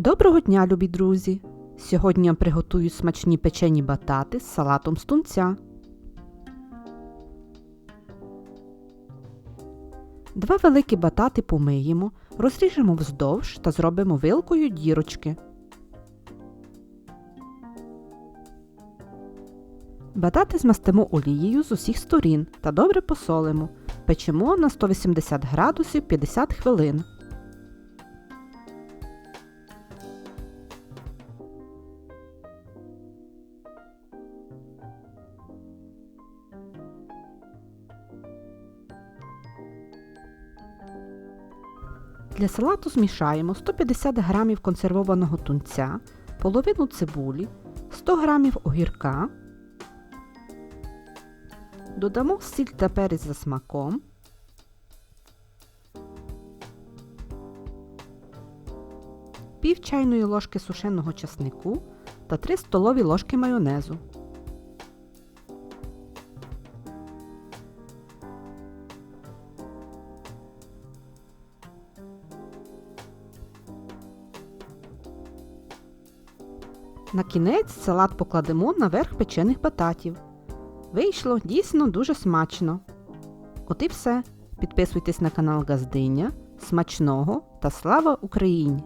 Доброго дня, любі друзі! Сьогодні я приготую смачні печені батати з салатом з тунця. Два великі батати помиємо, розріжемо вздовж та зробимо вилкою дірочки. Батати змастимо олією з усіх сторін та добре посолимо. Печемо на 180 градусів 50 хвилин. Для салату змішаємо 150 г консервованого тунця, половину цибулі, 100 г огірка, додамо сіль та перець за смаком, пів чайної ложки сушеного часнику та 3 столові ложки майонезу. На кінець салат покладемо наверх печених бататів. Вийшло дійсно дуже смачно. От і все. Підписуйтесь на канал Газдиня. Смачного та слава Україні!